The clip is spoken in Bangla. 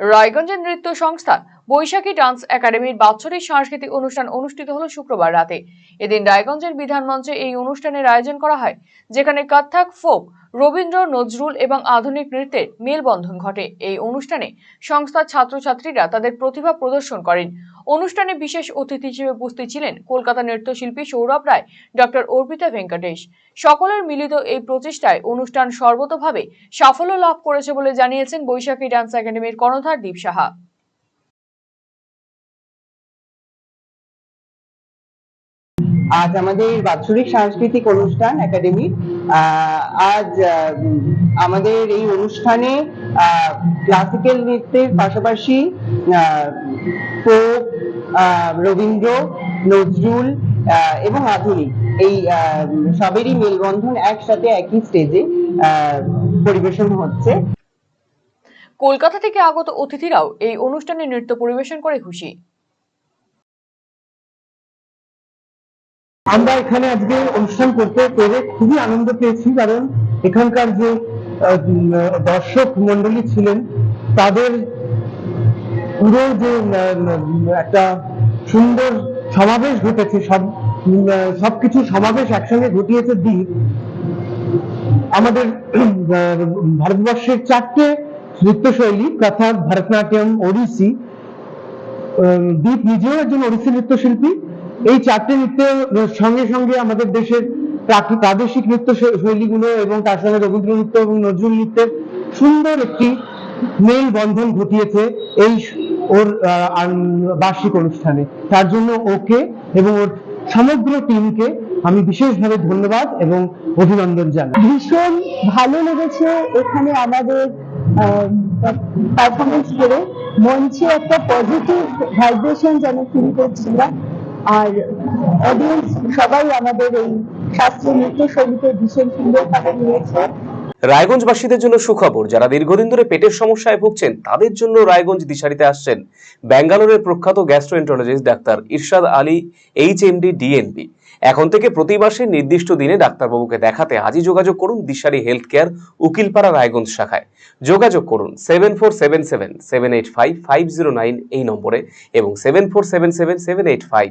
রায়গঞ্জের নৃত্য সংস্থা বৈশাখী ডান্স একাডেমির বাৎসরিক সাংস্কৃতিক অনুষ্ঠান অনুষ্ঠিত হল শুক্রবার রাতে। এদিন রায়গঞ্জের বিধান মঞ্চে এই অনুষ্ঠানের আয়োজন করা হয়, যেখানে কত্থক ফোক, রবীন্দ্র, নজরুল এবং আধুনিক নৃত্যের মেলবন্ধন ঘটে। এই অনুষ্ঠানে সংস্থার ছাত্রছাত্রীরা তাদের প্রতিভা প্রদর্শন করেন। অনুষ্ঠানে বিশেষ অতিথি হিসেবে উপস্থিত ছিলেন কলকাতা নৃত্যশিল্পী সৌরভ রায়, ডক্টর অর্পিতা ভেঙ্কটেশ। সকলের মিলিত এই প্রচেষ্টায় অনুষ্ঠান সর্বতভাবে সাফল্য লাভ করেছে বলে জানিয়েছেন বৈশাখী ডান্স একাডেমির কর্ণধার দীপ সাহা। আজ আমাদের বাৎসরিক সাংস্কৃতিক অনুষ্ঠান একাডেমি আজ আমাদের এই অনুষ্ঠানে ক্লাসিক্যাল নৃত্যের পাশাপাশি ফোক রবীন্দ্র, নজরুল এবং আধুনিক এই সবেরই মেলবন্ধন একসাথে একই স্টেজে পরিবেশন হচ্ছে। কলকাতা থেকে আগত অতিথিরাও এই অনুষ্ঠানে নৃত্য পরিবেশন করে খুশি। আমরা এখানে আজকে অনুষ্ঠান করতে পেরে খুবই আনন্দ পেয়েছি, কারণ এখানকার যে দর্শক মন্ডলী ছিলেন, তাদের পুরো যে একটা সুন্দর সমাবেশ ঘটেছে, সব সবকিছু সমাবেশ একসঙ্গে ঘটিয়েছে দ্বীপ আমাদের ভারতবর্ষের চারটে নৃত্যশৈলী কথক ভরতনাট্যম, ওড়িশি দীপ নিজেও একজন ওড়িশি নৃত্যশিল্পী এই চারটে নৃত্যের সঙ্গে সঙ্গে আমাদের দেশের প্রাদেশিক নৃত্য শৈলীগুলো এবং তার সঙ্গে রবীন্দ্র নৃত্য এবং নজরুল নৃত্যের সুন্দর একটি মেল বন্ধন ঘটিয়েছে এই ওর বার্ষিক অনুষ্ঠানে। তার জন্য ওকে এবং ওর সমগ্র টিমকে আমি বিশেষভাবে ধন্যবাদ এবং অভিনন্দন জানাই। ভীষণ ভালো লেগেছে এখানে আমাদের পারফরমেন্স করে। মঞ্চে একটা পজিটিভ ভাইব্রেশন যেন ফিল করছিলাম আর অডিয়েন্স সবাই আমাদের এই শাস্ত্রীয় নৃত্য শৈলীকে ভীষণ সুন্দরভাবে নিয়েছে। রায়গঞ্জবাসীদের জন্য সুখবর, যারা দীর্ঘদিন ধরে পেটের সমস্যায় ভুগছেন, তাদের জন্য রায়গঞ্জ দিশারিতে আসছেন ব্যাঙ্গালোরের প্রখ্যাত গ্যাস্ট্রোএন্টারোলজিস্ট ডাক্তার ইরশাদ আলী এইচ এমডি ডিএনবি এখন থেকে প্রতি মাসে নির্দিষ্ট দিনে ডাক্তারবাবুকে দেখাতে আজই যোগাযোগ করুন দিশারি হেলথ কেয়ার উকিলপাড়া রায়গঞ্জ শাখায়। যোগাযোগ করুন seven four seven seven seven eight five five zero nine এই নম্বরে এবং seven four seven seven seven eight five.